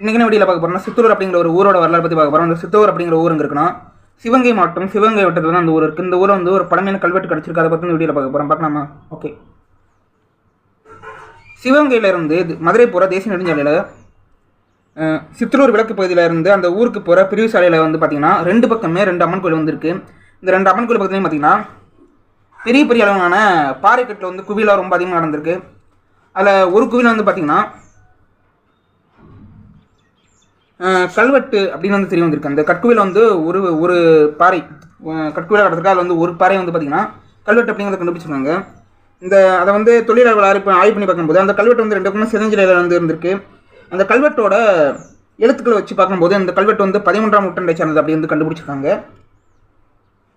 இன்றைக்கி வீடியோவில் பார்க்க போகிறோம்னா சித்தூர் அப்படிங்கிற ஒரு ஊரோட வரலாறு பற்றி பார்க்க போகிறோம் அந்த சித்தூர் அப்படிங்கிற ஊருங்க இருக்குன்னா சிவகங்கை மாவட்டம் சிவகங்கை வட்டத்தில் தான் அந்த ஊர் இருக்குது இந்த ஊரில் வந்து ஒரு பழமையான கல்வெட்டு கிடச்சிருக்கு. அதை பற்றி இந்த வீடியோவில் பார்க்க போகிறோம் பார்க்கலாமா? ஓகே சிவகங்கையிலிருந்து மதுரை போகிற தேசிய நெடுஞ்சாலையில் சித்தூர் விளக்கு பகுதியில் இருந்து அந்த ஊருக்கு போகிற பிரிவு சாலையில் வந்து பார்த்திங்கன்னா ரெண்டு பக்கமே ரெண்டு அம்மன் கோயில் வந்துருக்கு. இந்த ரெண்டு அம்மன் கோயில் பக்கத்துலேயும் பார்த்தீங்கன்னா பெரிய பெரிய அளவான பாறைக்கட்டில் வந்து குவியலாக ரொம்ப அதிகமாக நடந்திருக்கு. அதில் ஒரு குவியில் வந்து பார்த்தீங்கன்னா கல்வெட்டு அப்படின்னு வந்து தெரிய வந்திருக்கு. அந்த கற்குவியில் வந்து ஒரு ஒரு பாறை அஹ், கற்குவியில் அதில் வந்து ஒரு பாறை வந்து பார்த்தீங்கன்னா கல்வெட்டு அப்படிங்கிறத கண்டுபிடிச்சிருக்காங்க. இந்த அதை வந்து தொழிலாளர்கள் ஆய்வு ஆய்வு பண்ணி பார்க்கும்போது அந்த கல்வெட்டு வந்து ரெண்டு பக்கமும் சிதஞ்சிலையில் வந்து இருந்திருக்கு. அந்த கல்வெட்டோட எழுத்துக்களை வச்சு பார்க்கும்போது அந்த கல்வெட்டு வந்து பதிமூன்றாம் நூற்றாண்டை சேர்ந்தது அப்படி வந்து கண்டுபிடிச்சிருக்காங்க.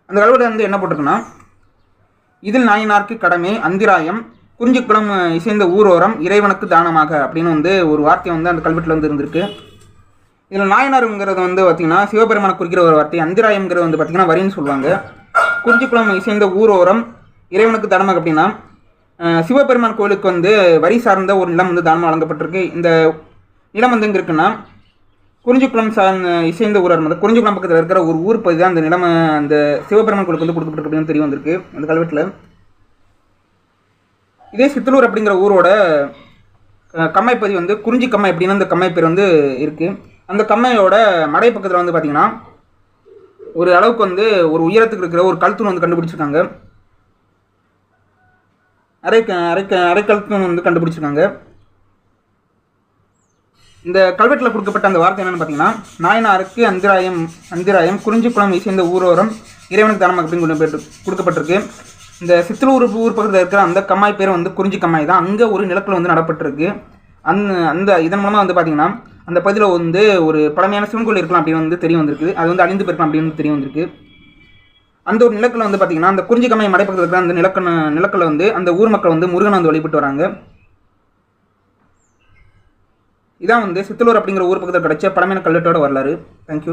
அந்த கல்வெட்டு வந்து என்ன போட்டிருக்குன்னா இதில் நாயினார்க்கு கடமை அந்திராயம் குறிஞ்சிக்குளம் இசைந்த ஊரோரம் இறைவனுக்கு தானமாக அப்படின்னு வந்து ஒரு வார்த்தை வந்து அந்த கல்வெட்டில் வந்து இருந்திருக்கு. இதில் நாயனாருங்கிறது வந்து பார்த்திங்கன்னா சிவபெருமானை குறிக்கிற ஒரு வார்த்தை அந்திராயம்ங்கிறது வந்து பார்த்திங்கன்னா வரின்னு சொல்லுவாங்க. குறிஞ்சிக்குளம் இசைந்த ஊரோரம் இறைவனுக்கு தானமாக அப்படின்னா சிவபெருமான் கோயிலுக்கு வந்து வரி சார்ந்த ஒரு நிலம் வந்து தானமாக வழங்கப்பட்டிருக்கு. இந்த நிலம் வந்து எங்கே இருக்குன்னா குறிஞ்சிக்குளம் சார்ந்த இசைந்த ஊரார் வந்து குறிஞ்சிக்குளம் பக்கத்தில் இருக்கிற ஒரு ஊர் பகுதி தான் அந்த நிலம் அந்த சிவபெருமான் கோயிலுக்கு வந்து கொடுக்கப்பட்டிருக்கு அப்படின்னு தெரிய வந்திருக்கு. அந்த கல்வெட்டில். இதே சித்தலூர் அப்படிங்கிற ஊரோட அஹ், கம்மாய்ப்பதி வந்து குறிஞ்சி கம்மாய் அப்படின்னு அந்த கம்மாய் பேர் வந்து இருக்குது அந்த கம்மையோட மடை பக்கத்தில் வந்து பார்த்திங்கன்னா ஒரு அளவுக்கு வந்து ஒரு உயரத்துக்கு இருக்கிற ஒரு கல்தூண் வந்து கண்டுபிடிச்சிருக்காங்க. அரை க- அரை க- அரை வந்து கண்டுபிடிச்சிருக்காங்க. இந்த கல்வெட்டில் கொடுக்கப்பட்ட அந்த வார்த்தை என்னென்னு பார்த்தீங்கன்னா நாயனாருக்கு அந்திராயம் அந்திராயம் குறிஞ்சிக்குளம் இசைந்த ஊரோரம் இறைவனுக்கு தானம் அப்படின்னு கொண்டு கொடுக்கப்பட்டிருக்கு. இந்த சித்தலூர் ஊர் பக்கத்தில் இருக்கிற அந்த கம்மாய் பேர் வந்து குறிஞ்சி கம்மாய் தான். அங்கே ஒரு நிலத்தில் வந்து நடப்பட்டிருக்கு. அந்த அந்த இதன் மூலமாக வந்து பார்த்தீங்கன்னா அந்த பகுதியில் வந்து ஒரு பழமையான சிவன் கோயில் இருக்கலாம் அப்படின்னு வந்து தெரிய வந்திருக்கு. அது வந்து அழிந்து போயிருக்கலாம் அப்படின்னு தெரிய வந்திருக்கு. அந்த ஒரு நிலக்கில் வந்து பார்த்தீங்கன்னா அந்த குறிஞ்சி கம்மாய் மடைப்பக்கத்தில் இருக்கிற அந்த நிலக்கண நிலக்கில் வந்து அந்த ஊர் மக்கள் வந்து முருகனை வந்து வழிபட்டு வராங்க. இதான் வந்து சித்தலூர் அப்படிங்கிற ஊர் பக்கத்தில் கிடைச்ச பழமையான கல்வெட்டோட வரலாறு. தேங்க்யூ